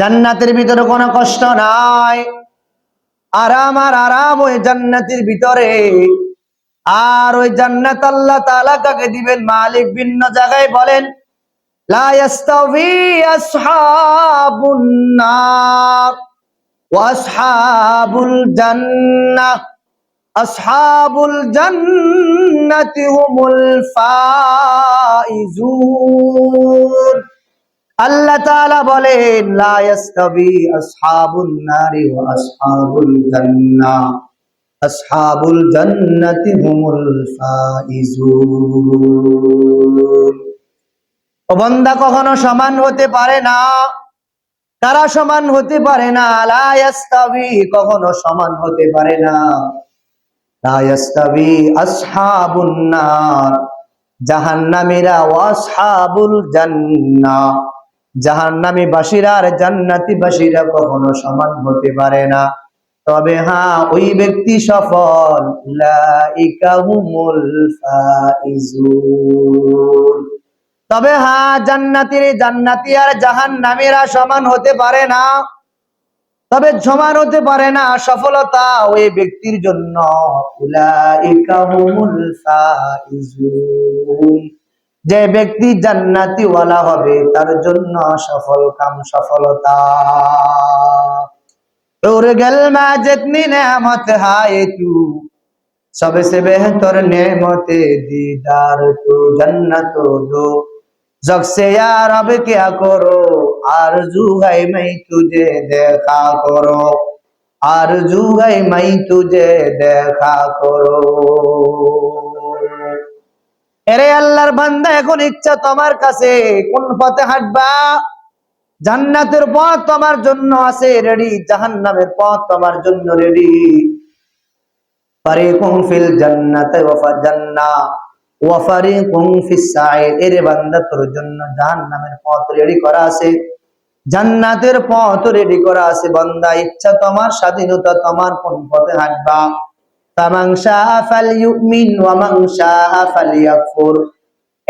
জান্নাতের ভিতরে কোনো কষ্ট নাই। আরাম আর আরাম ওই জান্নাতের ভিতরে। আর ওই জান্নাত আল্লাহ তাআলা কাকে দিবেন। মালিক ভিন্ন জায়গায় বলেন আসহাবুল জান্নাহ আসহাবুল জান্নাতি হুমুল ফাইজুন। আল্লাহ তাআলা বলেন, লা আসহাবুন নারি ওয়া আসহাবুল জান্নাহ। আসহাবুল জান্নাতি হুমুল ফাইজুন। বান্দা কখনো সমান হতে পারে না। তারা সমান হতে পারে না। লা কখনো সমান হতে পারে না। লা ইয়াস্তাবি আসহাবুন নার। জাহান্নামীরা ওয়া আসহাবুল জান্নাহ। জাহান্নামী বাসীরা আর জান্নাতি বাসীরা কখনো সমান হতে পারে না। তবে হ্যাঁ ওই ব্যক্তি সফল। তবে হ্যাঁ জান্নাতির জান্নাতি আর জাহান জাহান্নামীরা সমান হতে পারে না। তবে সমান হতে পারে না সফলতা ওই ব্যক্তির জন্য। উলাইকা হুমুল ফাইজুন। যে ব্যক্তি জান্নাতি ওয়ালা হবে তার জন্য সফল কাম সফলতা और गल में जितनी नेमत है तू सबसे बेहतर नेमत दीदार तू जन्नत दो जग से यार अब क्या करो आरजू है मैं तुझे देखा करो आरजू है मैं तुझे देखा करो এরে আল্লাহর বান্দা এখন ইচ্ছা তোমার কাছে। কোন পথে হাঁটবা? জান্নাতের পথ তোমার জন্য আছে রেডি জাহান্নামের পথ তোমার জন্য রেডি ফারিকুম ফিল জান্নাতে করা আছে। ইচ্ছা তোমার, স্বাধীনতা তোমার, কোন পথে হাঁটবা?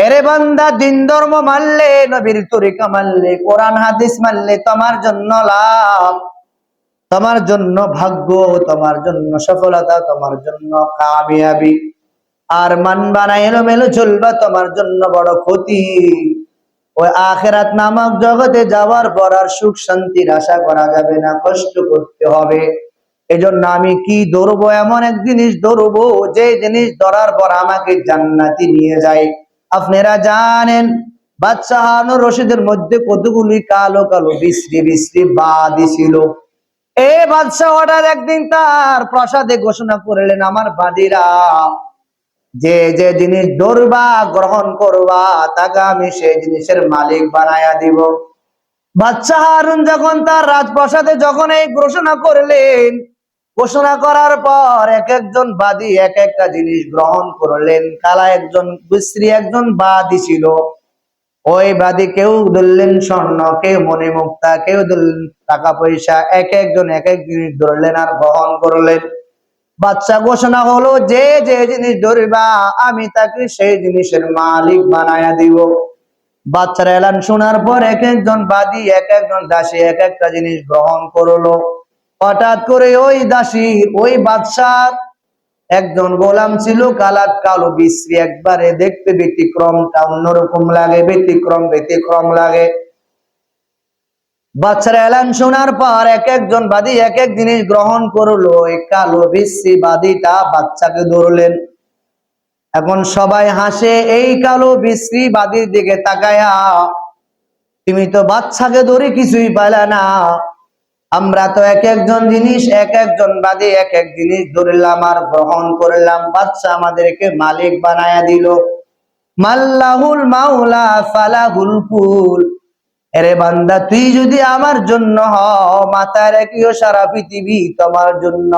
এরে বান্দা, দিন ধর্ম মানলে, নবীর তরিকা মানলে, কোরআন, হাদিস মানলে তোমার জন্য লাভ। তোমার জন্য ভাগ্য, তোমার জন্য সফলতা, তোমার জন্য কামিয়াবি। আর মানবা না, এলোমেলো চলবা, তোমার জন্য বড় ক্ষতি। ওই আখেরাত নামক জগতে যাওয়ার পর আর সুখ শান্তির আশা করা যাবে না, কষ্ট করতে হবে। এজন্য আমি কি ধরবো? এমন এক জিনিস ধরবো, যে জিনিস ধরার পর আমাকে জান্নাতি নিয়ে যায়। আপনারা জানেন বাচ্চা হানুর রশিদের মধ্যে কতগুলি কালো কালো বিশ্রী বিশ্রী বাদি ছিল। এ বাদশাহ হঠাৎ একদিন তার প্রসাদে ঘোষণা করলেন, আমার বাদিরা, যে যে জিনিস ধরবা, গ্রহণ করবা, তাকে আমি সেই জিনিসের মালিক বানায়া দিব। বাচ্চা হারুন যখন তার রাজপ্রাসাদে যখন এই ঘোষণা করলেন ঘোষণা করার পর এক একজন বাদী এক একটা জিনিস গ্রহণ করলেন। কালা একজন বিশ্রী একজন বাদী ছিল। ওই বাদী কেউ ধরলেন স্বর্ণ, কেউ মনে মুক্তা, কেউ ধরলেন টাকা পয়সা, এক একজন এক এক জিনিস ধরলেন আর গ্রহণ করলেন। বাচ্চা ঘোষণা হলো, যে যে জিনিস ধরবা, আমি তাকে সেই জিনিসের মালিক বানায়া দিব। বাচ্চার এলান শোনার পর এক একজন বাদী, এক একজন দাসী এক একটা জিনিস গ্রহণ করল। হঠাৎ করে ওই দাসী, ওই বাদশার একজন গোলাম ছিল, কালাত কালো বিশ্রী, একবারে দেখতে ব্যতিক্রমটা অন্যরকম লাগে, ব্যতিক্রম ব্যতিক্রম লাগে। বাচ্চারা এলান শোনার পর এক একজন বাদী এক এক জিনিস গ্রহণ করল এই কালো বিশ্রী বাদীটা বাচ্চাকে ধরলেন। এখন সবাই হাসে, এই কালো বিশ্রী বাদীর দিকে তাকায়া, তুমি তো বাচ্চাকে ধরে কিছুই পাইলা না। আমরা তো এক একজন জিনিস, এক একজন বাদে এক এক জিনিস ধরলাম আর গ্রহণ করলাম। বাচ্চা আমাদেরকে মালিক বানায়া দিল। মাল্লাহুল মাওলা, ফালাহুল ফুল। এরে বান্দা, তুই যদি আমার জন্য হ মাথায় কিও সারা পৃথিবী তোমার জন্য।